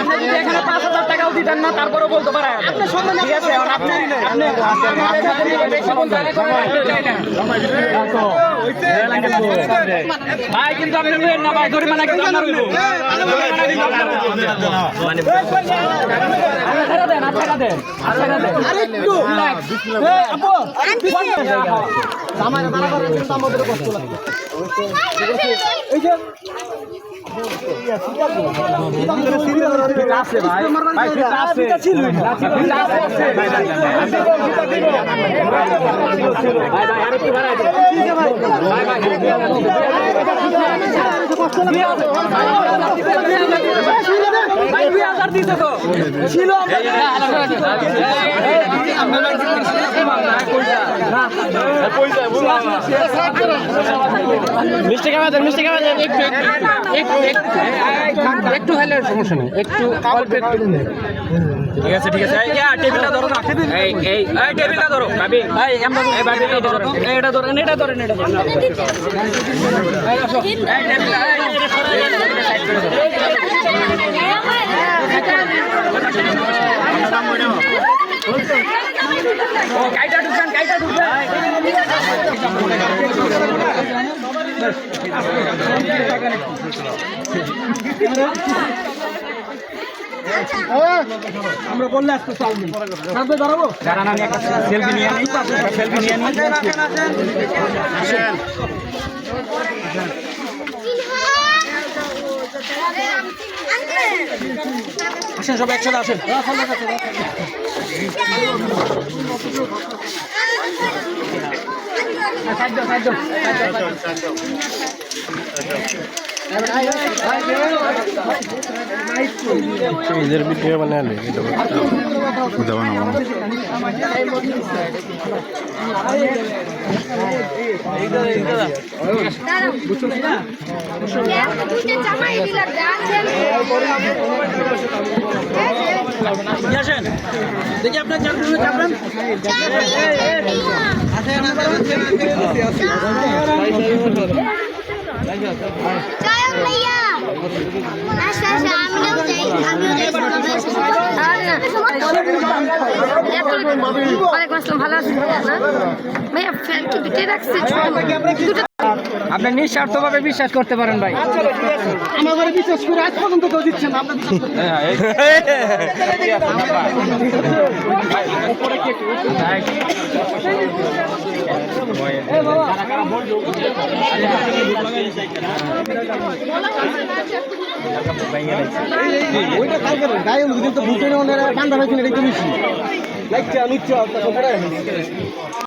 আপনি যদি এখানে পাঁচ হাজার টাকাও দিতেন না তারপরেও বলতে পারেন ঠিক আছে আপনি। ভাই কিন্তু আপনি লইয়েন না ভাই জরিমানা কিন্তু আপনার হইল। জরিমানা কিন্তু আপনার ভাই ভাই দেন। ভাই, দুই হাজার দিতে তো। ছিল মিষ্টি খাওয়া দেন মিষ্টি খাওয়া দেন একটু একটু একটু একটু হলে সমস্যা নেই একটু অল্প একটু ঠিক আছে ঠিক আছে এই ইয়া, টেবিলটা ধরো না এই এই এই টেবিলটা ধরো ভাবি এই আমরা এই ভাবি এটা ধরো এটা ধরো এটা ধরো এটা ধরো এই আসো এই টেবিলটা ও কাইটা ঢুকবেন কাইটা ঢুকবেন আমরা বললে আজকে চাউনি সামনে দাঁড়াবো? দাঁড়ান আমি একটা সেলফি নিয়ে নিই সেলফি নিয়ে নিই আসেন সব একসাথে আসেন। খাদ্য খাদ্য इधर भी टेबल बना ले दबा ना इधर इधर देखिए अपना चापड़न चापड़न अच्छा আপনার আচ্ছা আচ্ছা আপনি নিঃস্বার্থভাবে বিশ্বাস করতে পারেন ভাই আমাদের বিশ্বাস করে আজ পর্যন্ত কেউ দিচ্ছেন না, আমরা বিশ্বাস করি। ওইটা কালকে গায়ে তো লাইকটা নিচ্ছে